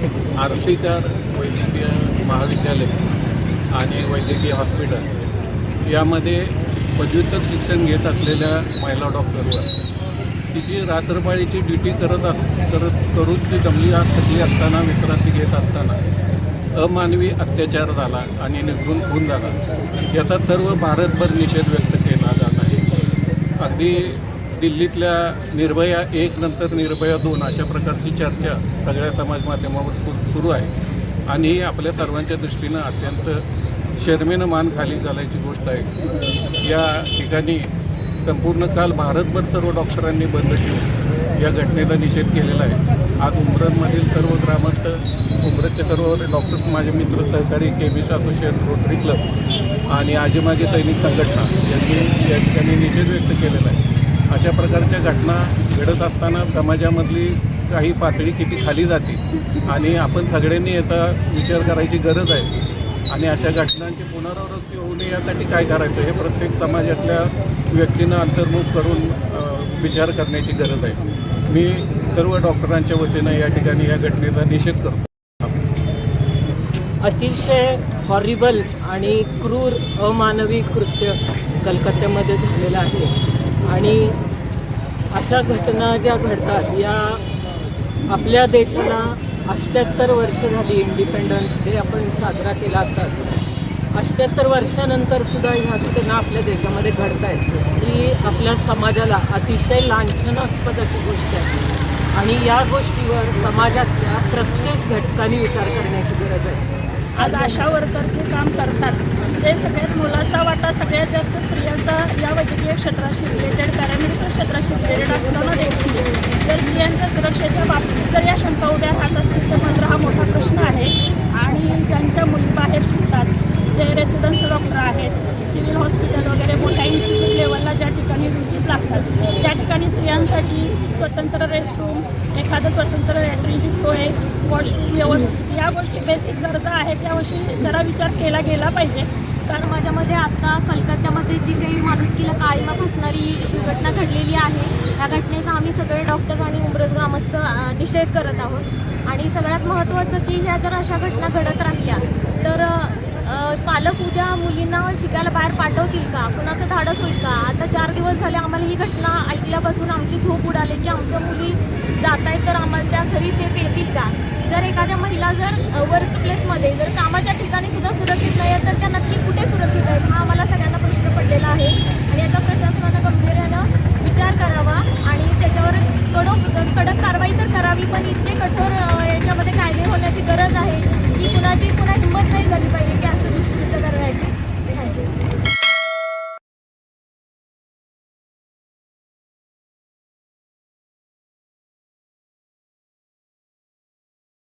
आरतीकार वैद्यकीय महाविद्यालय आणि वैद्यकीय हॉस्पिटल यामध्ये पदव्युत्तर शिक्षण घेत असलेल्या महिला डॉक्टरवर. तिची रात्रपाळीची ड्युटी करत करत करून ती जमली थकली असताना विश्रांती घेत असताना अमानवी अत्याचार झाला आणि निघून खून झाला. याचा सर्व भारतभर निषेध व्यक्त केला जात आहे. अगदी दिल्लीतल्या निर्भया एक नंतर निर्भया दोन अशा प्रकारची चर्चा सगळ्या समाज माध्यमावर सुरू आहे. आणि ही आपल्या सर्वांच्या दृष्टीनं अत्यंत शर्मेनं मान खाली घालायची गोष्ट आहे. या ठिकाणी संपूर्ण काल भारतभर सर्व डॉक्टरांनी बंद ठेवून या घटनेचा निषेध केलेला आहे. आज उमरनमधील सर्व ग्रामस्थ उमरतचे सर्व डॉक्टर्स माझे मित्र सहकारी केमिस्ट असोसिएशन रोटरी क्लब आणि आजीमाजी सैनिक संघटना यांनी या ठिकाणी निषेध व्यक्त केलेला आहे. अशा प्रकारच्या घटना घडत असताना समाजामधली काही पातळी किती खाली जाते आणि आपण सगळ्यांनी याचा विचार करायची गरज आहे. आणि अशा घटनांची पुनरावृत्ती होऊ नये यासाठी काय करायचं हे प्रत्येक समाजातल्या व्यक्तीनं अंतर्मुख करून विचार करण्याची गरज आहे. मी सर्व डॉक्टरांच्या वतीनं या ठिकाणी या घटनेचा निषेध करतो. अतिशय हॉरिबल आणि क्रूर अमानवी कृत्य कलकत्त्यामध्ये झालेलं आहे. आणि अशा घटना ज्या घडतात या आपल्या देशाला अष्ट्याहत्तर वर्ष झाली इंडिपेंडन्स डे आपण साजरा केला आताच अष्ट्याहत्तर वर्षानंतर सुद्धा ह्या घटना आपल्या देशामध्ये घडत आहेत. ही आपल्या समाजाला अतिशय लांछनास्पद अशी गोष्ट आहे. आणि या गोष्टीवर समाजातल्या प्रत्येक घटकाने विचार करण्याची गरज आहे. आज आशा वर्करचे काम करतात. ते सगळ्यात मुलाचा वाटा सगळ्यात जास्त स्त्रियांचा या वैद्यकीय क्षेत्राशी रिलेटेड पॅरामेडिकल क्षेत्राशी रिलेटेड असताना देखील जर स्त्रियांच्या सुरक्षेच्या बाबतीत जर या शंका उद्या राहत असतील तर मात्र हा मोठा प्रश्न आहे. आणि ज्यांच्या मुली बाहेर शिकतात जे रेसिडन्स डॉक्टर आहेत सिव्हिल हॉस्पिटल वगैरे मोठ्या इन्स्टिट्यूट लेवलला ज्या ठिकाणी ड्युटीज लागतात त्या ठिकाणी स्त्रियांसाठी स्वतंत्र रेस्टरूम एखादं स्वतंत्र लॅट्रिनची सोय वॉशरूम व्यवस्थित या गोष्टी बेसिक गरजा आहेत त्याविषयी जरा विचार केला गेला पाहिजे. कारण माझ्यामध्ये आता कलकत्त्यामध्ये जी काही माणुसकीला काळीमा फसणारी दुर्घटना घडलेली आहे त्या घटनेचा आम्ही सगळे डॉक्टर आणि उमरज ग्रामस्थ निषेध करत आहोत. आणि सगळ्यात महत्त्वाचं की ह्या जर अशा घटना घडत राहिल्या तर पालक उद्या मुलींना शिकायला बाहेर पाठवतील का? कुणाचं धाडस होईल का? आता चार दिवस झाले आम्हाला ही घटना ऐकल्यापासून आमची झोप उडाली की आमच्या मुली जात आहेत तर आम्हाला त्या घरी सेफ येतील का? जर महिला जर वर्क प्लेसमध्ये जर कामाच्या ठिकाणी सुद्धा सुरक्षित नाही आहेत तर त्या नक्की कुठे सुरक्षित आहेत? हा आम्हाला सगळ्यांना प्रश्न पडलेला आहे. आणि याचा प्रशासनानं गंभीर्यानं विचार करावा आणि त्याच्यावर कडक कडक कारवाई तर करावी पण इतके कठोर याच्यामध्ये कायदे होण्याची गरज आहे की कुणाची कुणा हिंमत नाही झाली पाहिजे.